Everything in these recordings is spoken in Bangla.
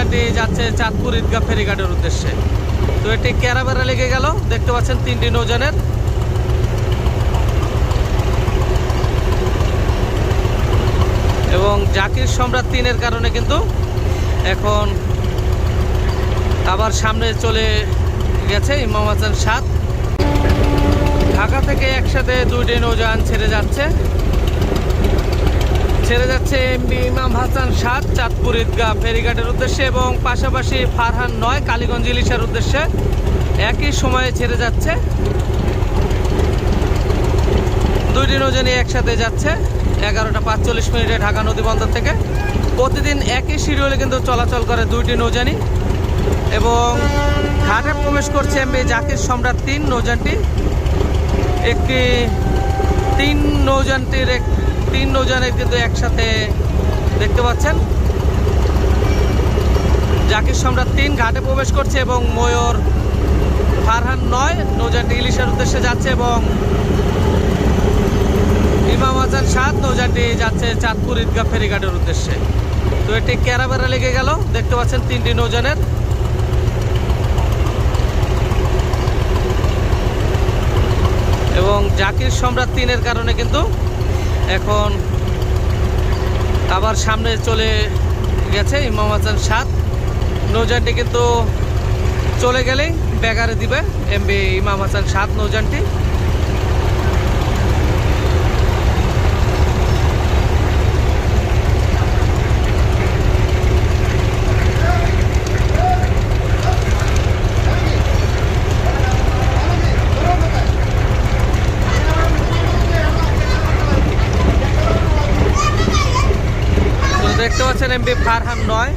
নৌযানটি যাচ্ছে চাঁদপুর ঈদগাহ ফেরিঘাটের উদ্দেশ্যে। তো এটি ক্যারাবেরা লেগে গেল। দেখতে পাচ্ছেন তিনটি নৌযানের। এবং জাকির সম্রাট তিনের কারণে কিন্তু এখন আবার সামনে চলে গেছে ইমাম হাসান সাত ঢাকা থেকে একসাথে দুইটি নৌজান ছেড়ে যাচ্ছে। ছেড়ে যাচ্ছে এমবি ইমাম হাসান সাত চাঁদপুর ঈদগাহ ফেরিঘাটের উদ্দেশ্যে এবং পাশাপাশি ফারহান নয়, কালীগঞ্জ ইলিশার উদ্দেশ্যে। একই সময়ে ছেড়ে যাচ্ছে। দুইটি নৌজানি একসাথে যাচ্ছে। এগারোটা পাঁচচল্লিশ মিনিটে ঢাকা নদী বন্দর থেকে। প্রতিদিন একই শিডিউলে কিন্তু চলাচল করে দুইটি নৌজানি এবং ঘাটে প্রবেশ করছে এমবি জাকির সম্রাট তিন নৌজানটি একটি তিন নৌজানটির এক তিন নৌজানের কিন্তু একসাথে দেখতে পাচ্ছেন। জাকির সম্রাট তিন ঘাটে প্রবেশ করছে এবং ময়ূর ফারহান নয় নৌজানটি ইলিশের উদ্দেশ্যে যাচ্ছে এবং ইমাম হাসান সাত নৌজানটি যাচ্ছে চাঁদপুর ঈদগাহ ফেরিঘাটের উদ্দেশ্যে। তো এটি ক্যারাবেরা লেগে গেল। দেখতে পাচ্ছেন তিনটি নৌজানের এবং জাকির সম্রাট তিনের কারণে কিন্তু এখন আবার সামনে চলে গেছে ইমাম হাসান সাত। নৌজানটি কিন্তু চলে গেলেই ব্যাগারে দিবে এমবি ইমাম হাসান সাত নৌজানটি তো দেখতে পাচ্ছেন এমপি ফারহান নয়।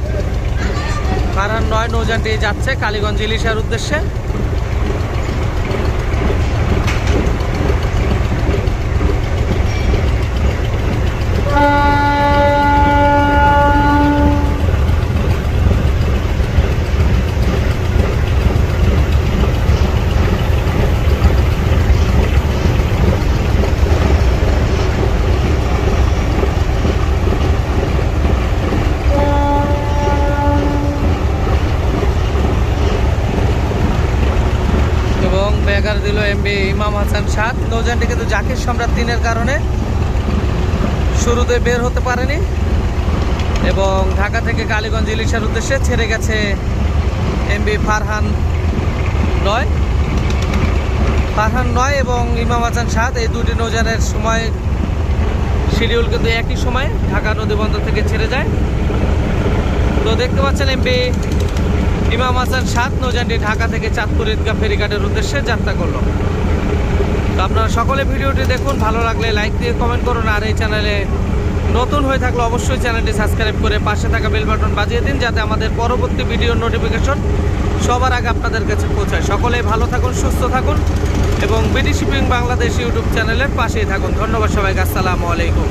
ফারহান নয় নৌজানটি যাচ্ছে কালীগঞ্জ ইলিশার উদ্দেশ্যে। এবং ব্যাগার দিল এমবি ইমাম হাসান সাত নৌজানটি কিন্তু জাকির সম্রাট তিনের কারণে শুরুতে বের হতে পারেনি এবং ঢাকা থেকে কালীগঞ্জ ইলিশার উদ্দেশ্যে ছেড়ে গেছে এমবি ফারহান নয়। ফারহান নয় এবং ইমাম হাসান সাত এই দুটি নৌজানের সময় শিডিউল কিন্তু একই সময় ঢাকা নদীবন্দর থেকে ছেড়ে যায়। তো দেখতে পাচ্ছেন এমবি ইমাম হাসান সাত নৌজানটি ঢাকা থেকে চাঁদপুর ঈদগাহ ফেরিঘাটের উদ্দেশ্যে যাত্রা করল। তো আপনারা সকলে ভিডিওটি দেখুন, ভালো লাগলে লাইক দিয়ে কমেন্ট করুন, আর এই চ্যানেলে নতুন হয়ে থাকলে অবশ্যই চ্যানেলটি সাবস্ক্রাইব করে পাশে থাকা বেল বাটন বাজিয়ে দিন, যাতে আমাদের পরবর্তী ভিডিওর নোটিফিকেশন সবার আগে আপনাদের কাছে পৌঁছায়। সকলেই ভালো থাকুন, সুস্থ থাকুন, এবং বিডি শিপিং বাংলাদেশ ইউটিউব চ্যানেলের পাশেই থাকুন। ধন্যবাদ সবাইকে, আসসালামু আলাইকুম।